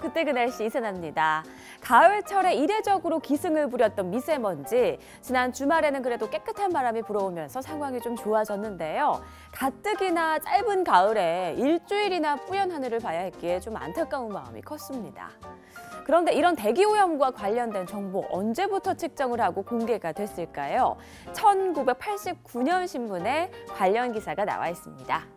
그때 그 날씨 이세나입니다. 가을철에 이례적으로 기승을 부렸던 미세먼지. 지난 주말에는 그래도 깨끗한 바람이 불어오면서 상황이 좀 좋아졌는데요. 가뜩이나 짧은 가을에 일주일이나 뿌연 하늘을 봐야 했기에 좀 안타까운 마음이 컸습니다. 그런데 이런 대기오염과 관련된 정보 언제부터 측정을 하고 공개가 됐을까요? 1989년 신문에 관련 기사가 나와 있습니다.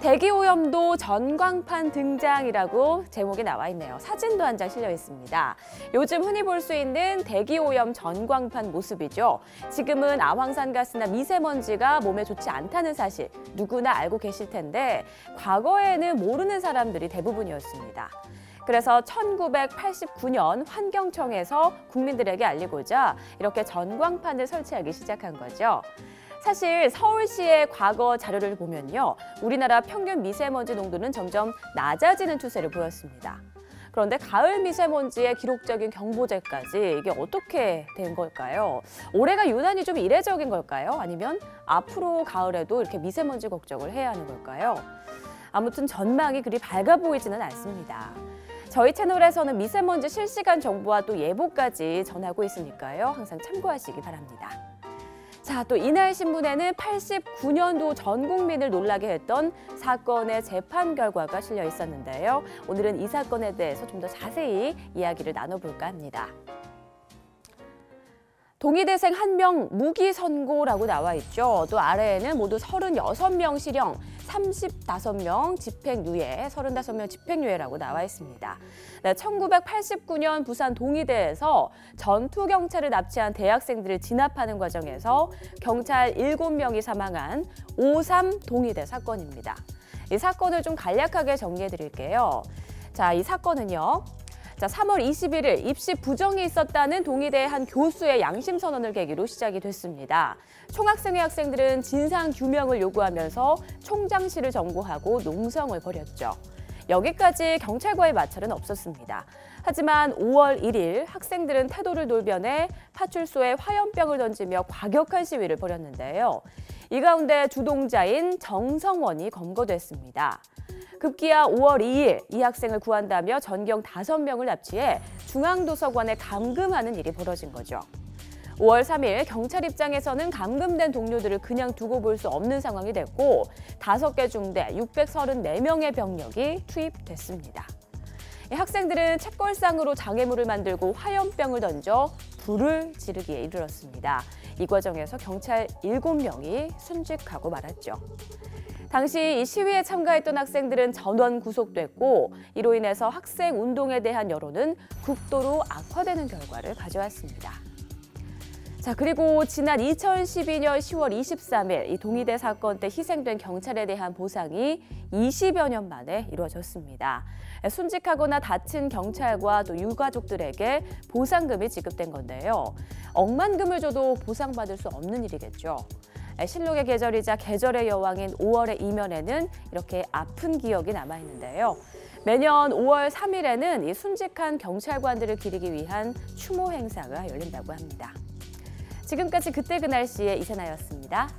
대기오염도 전광판 등장이라고 제목이 나와 있네요. 사진도 한 장 실려 있습니다. 요즘 흔히 볼 수 있는 대기오염 전광판 모습이죠. 지금은 아황산 가스나 미세먼지가 몸에 좋지 않다는 사실 누구나 알고 계실 텐데 과거에는 모르는 사람들이 대부분이었습니다. 그래서 1989년 환경청에서 국민들에게 알리고자 이렇게 전광판을 설치하기 시작한 거죠. 사실 서울시의 과거 자료를 보면요. 우리나라 평균 미세먼지 농도는 점점 낮아지는 추세를 보였습니다. 그런데 가을 미세먼지의 기록적인 경보제까지 이게 어떻게 된 걸까요? 올해가 유난히 좀 이례적인 걸까요? 아니면 앞으로 가을에도 이렇게 미세먼지 걱정을 해야 하는 걸까요? 아무튼 전망이 그리 밝아 보이지는 않습니다. 저희 채널에서는 미세먼지 실시간 정보와 또 예보까지 전하고 있으니까요. 항상 참고하시기 바랍니다. 자, 또 이날 신문에는 89년도 전 국민을 놀라게 했던 사건의 재판 결과가 실려 있었는데요. 오늘은 이 사건에 대해서 좀 더 자세히 이야기를 나눠볼까 합니다. 동의대생 한 명 무기 선고라고 나와 있죠. 또 아래에는 모두 36명 실형, 35명 집행유예, 35명 집행유예라고 나와 있습니다. 네, 1989년 부산 동의대에서 전투경찰을 납치한 대학생들을 진압하는 과정에서 경찰 7명이 사망한 5.3 동의대 사건입니다. 이 사건을 좀 간략하게 정리해 드릴게요. 자, 이 사건은요. 자, 3월 21일 입시 부정이 있었다는 동의대 한 교수의 양심 선언을 계기로 시작이 됐습니다. 총학생회 학생들은 진상 규명을 요구하면서 총장실을 점거하고 농성을 벌였죠. 여기까지 경찰과의 마찰은 없었습니다. 하지만 5월 1일 학생들은 태도를 돌변해 파출소에 화염병을 던지며 과격한 시위를 벌였는데요. 이 가운데 주동자인 정성원이 검거됐습니다. 급기야 5월 2일 이 학생을 구한다며 전경 5명을 납치해 중앙도서관에 감금하는 일이 벌어진 거죠. 5월 3일 경찰 입장에서는 감금된 동료들을 그냥 두고 볼 수 없는 상황이 됐고 5개 중대 634명의 병력이 투입됐습니다. 학생들은 책걸상으로 장애물을 만들고 화염병을 던져 불을 지르기에 이르렀습니다. 이 과정에서 경찰 7명이 순직하고 말았죠. 당시 이 시위에 참가했던 학생들은 전원 구속됐고 이로 인해서 학생 운동에 대한 여론은 극도로 악화되는 결과를 가져왔습니다. 자 그리고 지난 2012년 10월 23일 이 동의대 사건 때 희생된 경찰에 대한 보상이 20여 년 만에 이루어졌습니다. 순직하거나 다친 경찰과 또 유가족들에게 보상금이 지급된 건데요. 억만금을 줘도 보상받을 수 없는 일이겠죠. 실록의 계절이자 계절의 여왕인 5월의 이면에는 이렇게 아픈 기억이 남아 있는데요. 매년 5월 3일에는 이 순직한 경찰관들을 기리기 위한 추모 행사가 열린다고 합니다. 지금까지 그때 그 날씨의 이세나였습니다.